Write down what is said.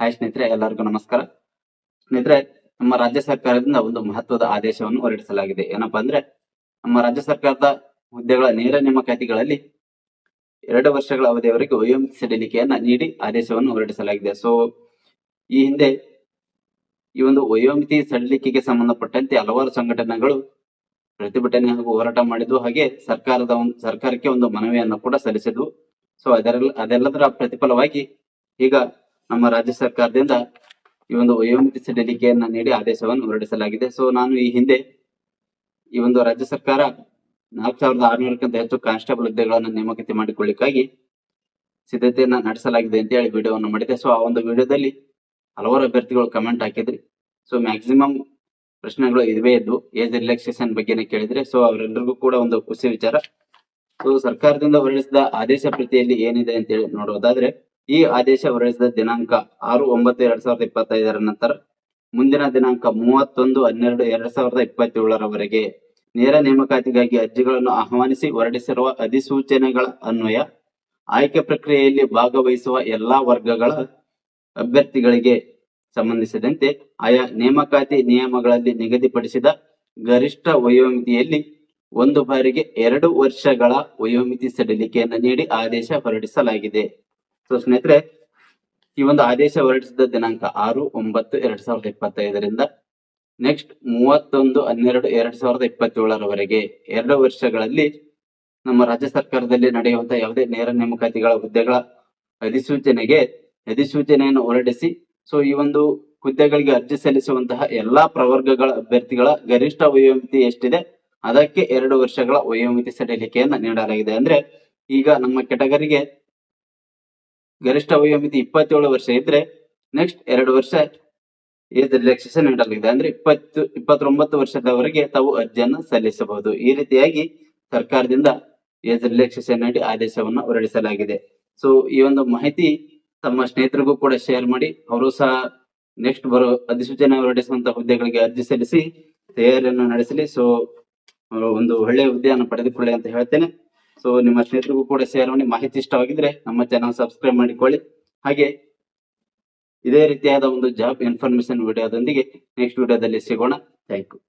Hi ಸ್ನೇಹಿತರೆ, ಎಲ್ಲರಿಗೂ ನಮಸ್ಕಾರ. ಸ್ನೇಹಿತರೆ, ನಮ್ಮ ರಾಜ್ಯ ಸರ್ಕಾರದಿಂದ ಒಂದು ಮಹತ್ವದ ಆದೇಶವನ್ನು ಹೊರಡಿಸಲಾಗಿದೆ. ಏನಪ್ಪಾ ಅಂದ್ರೆ, ನಮ್ಮ ರಾಜ್ಯ ಸರ್ಕಾರದ ಹುದ್ದೆಗಳ ನೇರ ನೇಮಕಾತಿಗಳಲ್ಲಿ ಎರಡು ವರ್ಷಗಳ ಅವಧಿಯವರೆಗೆ ವಯೋಮಿತಿ ಸಡಿಲಿಕೆಯನ್ನ ನೀಡಿ ಆದೇಶವನ್ನು ಹೊರಡಿಸಲಾಗಿದೆ. ಸೊ ಈ ಹಿಂದೆ ಈ ಒಂದು ವಯೋಮಿತಿ ಸಡಿಲಿಕೆಗೆ ಸಂಬಂಧಪಟ್ಟಂತೆ ಹಲವಾರು ಸಂಘಟನೆಗಳು ಪ್ರತಿಭಟನೆ ಹಾಗೂ ಹೋರಾಟ ಮಾಡಿದ್ವು ಹಾಗೆ ಸರ್ಕಾರದ ಒಂದು, ಸರ್ಕಾರಕ್ಕೆ ಒಂದು ಮನವಿಯನ್ನು ಕೂಡ ಸಲ್ಲಿಸಿದ್ವು. ಸೊ ಅದರ ಅದೆಲ್ಲದರ ಪ್ರತಿಫಲವಾಗಿ ಈಗ ನಮ್ಮ ರಾಜ್ಯ ಸರ್ಕಾರದಿಂದ ಈ ಒಂದು ವಯೋಮಿತಿ ಸಡಿಲಿಕೆಯನ್ನ ನೀಡಿ ಆದೇಶವನ್ನು ಹೊರಡಿಸಲಾಗಿದೆ. ಸೊ ನಾನು ಈ ಹಿಂದೆ ಈ ಒಂದು ರಾಜ್ಯ ಸರ್ಕಾರ ನಾಲ್ಕು ಸಾವಿರದ ಆರ್ನೂರಕ್ಕಿಂತ ಹೆಚ್ಚು ಕಾನ್ಸ್ಟೇಬಲ್ ಹುದ್ದೆಗಳನ್ನು ನೇಮಕತಿ ಮಾಡಿಕೊಳ್ಳಿಕ್ಕಾಗಿ ಸಿದ್ಧತೆಯನ್ನ ನಡೆಸಲಾಗಿದೆ ಅಂತ ಹೇಳಿ ವಿಡಿಯೋವನ್ನು ಮಾಡಿದೆ. ಸೊ ಆ ಒಂದು ವಿಡಿಯೋದಲ್ಲಿ ಹಲವಾರು ಅಭ್ಯರ್ಥಿಗಳು ಕಮೆಂಟ್ ಹಾಕಿದ್ರಿ. ಸೊ ಮ್ಯಾಕ್ಸಿಮಮ್ ಪ್ರಶ್ನೆಗಳು ಇದುವೇ ಇದ್ವು. ಏಜ್ ರಿಲ್ಯಾಕ್ಸೇಷನ್ ಬಗ್ಗೆನೇ ಕೇಳಿದ್ರೆ. ಸೊ ಅವರೆಲ್ಲರಿಗೂ ಕೂಡ ಒಂದು ಖುಷಿ ವಿಚಾರ. ಸೊ ಸರ್ಕಾರದಿಂದ ಹೊರಡಿಸಿದ ಆದೇಶ ಪ್ರತಿಯಲ್ಲಿ ಏನಿದೆ ಅಂತ ಹೇಳಿ ನೋಡೋದಾದ್ರೆ ಈ ಆದೇಶ ಹೊರಡಿಸಿದ ದಿನಾಂಕ ಆರು ಒಂಬತ್ತು ಎರಡ್ ಸಾವಿರದ ಇಪ್ಪತ್ತೈದರ ನಂತರ ಮುಂದಿನ ದಿನಾಂಕ ಮೂವತ್ತೊಂದು ಹನ್ನೆರಡು ಎರಡ್ ಸಾವಿರದ ಇಪ್ಪತ್ತೇಳರವರೆಗೆ ನೇರ ನೇಮಕಾತಿಗಾಗಿ ಅರ್ಜಿಗಳನ್ನು ಆಹ್ವಾನಿಸಿ ಹೊರಡಿಸಿರುವ ಅಧಿಸೂಚನೆಗಳ ಅನ್ವಯ, ಆಯ್ಕೆ ಪ್ರಕ್ರಿಯೆಯಲ್ಲಿ ಭಾಗವಹಿಸುವ ಎಲ್ಲಾ ವರ್ಗಗಳ ಅಭ್ಯರ್ಥಿಗಳಿಗೆ ಸಂಬಂಧಿಸಿದಂತೆ ಆಯಾ ನೇಮಕಾತಿ ನಿಯಮಗಳಲ್ಲಿ ನಿಗದಿಪಡಿಸಿದ ಗರಿಷ್ಠ ವಯೋಮಿತಿಯಲ್ಲಿ ಒಂದು ಬಾರಿಗೆ ಎರಡು ವರ್ಷಗಳ ವಯೋಮಿತಿ ಸಡಿಲಿಕೆಯನ್ನು ನೀಡಿ ಆದೇಶ ಹೊರಡಿಸಲಾಗಿದೆ. ಸೊ ಸ್ನೇಹಿತರೆ, ಈ ಒಂದು ಆದೇಶ ಹೊರಡಿಸಿದ ದಿನಾಂಕ ಆರು ಒಂಬತ್ತು ಎರಡ್ ಸಾವಿರದ ಇಪ್ಪತ್ತೈದರಿಂದ ನೆಕ್ಸ್ಟ್ ಮೂವತ್ತೊಂದು ಹನ್ನೆರಡು ಎರಡ್ ಸಾವಿರದ ಇಪ್ಪತ್ತೇಳರವರೆಗೆ ಎರಡು ವರ್ಷಗಳಲ್ಲಿ ನಮ್ಮ ರಾಜ್ಯ ಸರ್ಕಾರದಲ್ಲಿ ನಡೆಯುವಂತಹ ಯಾವುದೇ ನೇರ ನೇಮಕಾತಿಗಳ ಹುದ್ದೆಗಳ ಅಧಿಸೂಚನೆಗೆ ಅಧಿಸೂಚನೆಯನ್ನು ಹೊರಡಿಸಿ ಸೊ ಈ ಒಂದು ಹುದ್ದೆಗಳಿಗೆ ಅರ್ಜಿ ಸಲ್ಲಿಸುವಂತಹ ಎಲ್ಲಾ ಪ್ರವರ್ಗಗಳ ಅಭ್ಯರ್ಥಿಗಳ ಗರಿಷ್ಠ ವಯೋಮಿತಿ ಎಷ್ಟಿದೆ, ಅದಕ್ಕೆ ಎರಡು ವರ್ಷಗಳ ವಯೋಮಿತಿ ಸಡಿಲಿಕೆಯನ್ನ ನೀಡಲಾಗಿದೆ. ಅಂದ್ರೆ ಈಗ ನಮ್ಮ ಕೆಟಗರಿಗೆ ಗರಿಷ್ಠ ವಯೋಮಿತಿ ಇಪ್ಪತ್ತೇಳು ವರ್ಷ ಇದ್ರೆ ನೆಕ್ಸ್ಟ್ ಎರಡು ವರ್ಷ ಏಜ್ ರಿಲ್ಯಾಕ್ಸೇಷನ್ ನೀಡಲಾಗಿದೆ ಅಂದ್ರೆ ಇಪ್ಪತ್ತು, ಇಪ್ಪತ್ತೊಂಬತ್ತು ವರ್ಷದವರೆಗೆ ತಾವು ಅರ್ಜಿಯನ್ನು ಸಲ್ಲಿಸಬಹುದು. ಈ ರೀತಿಯಾಗಿ ಸರ್ಕಾರದಿಂದ ಏಜ್ ರಿಲ್ಯಾಕ್ಸೇಷನ್ ನೀಡಿ ಆದೇಶವನ್ನು ಹೊರಡಿಸಲಾಗಿದೆ. ಸೊ ಈ ಒಂದು ಮಾಹಿತಿ ತಮ್ಮ ಸ್ನೇಹಿತರಿಗೂ ಕೂಡ ಶೇರ್ ಮಾಡಿ, ಅವರು ಸಹ ನೆಕ್ಸ್ಟ್ ಬರೋ ಅಧಿಸೂಚನೆ ಹೊರಡಿಸುವಂತ ಹುದ್ದೆಗಳಿಗೆ ಅರ್ಜಿ ಸಲ್ಲಿಸಿ, ತಯಾರಿಯನ್ನು ನಡೆಸಲಿ. ಸೊ ಒಂದು ಒಳ್ಳೆಯ ಹುದ್ದೆಯನ್ನು ಪಡೆದುಕೊಳ್ಳಿ ಅಂತ ಹೇಳ್ತೇನೆ. ಸೊ ನಿಮ್ಮ ಸ್ನೇಹಿತರಿಗೂ ಕೂಡ ಶೇರ್ ಮಾಡಿ, ಮಾಹಿತಿ ಇಷ್ಟವಾಗಿದ್ರೆ ನಮ್ಮ ಚಾನಲ್ ಸಬ್ಸ್ಕ್ರೈಬ್ ಮಾಡಿಕೊಳ್ಳಿ. ಹಾಗೆ, ಇದೇ ರೀತಿಯಾದ ಒಂದು ಜಾಬ್ ಇನ್ಫಾರ್ಮೇಶನ್ ವಿಡಿಯೋದೊಂದಿಗೆ ನೆಕ್ಸ್ಟ್ ವಿಡಿಯೋದಲ್ಲಿ ಸಿಗೋಣ. Thank you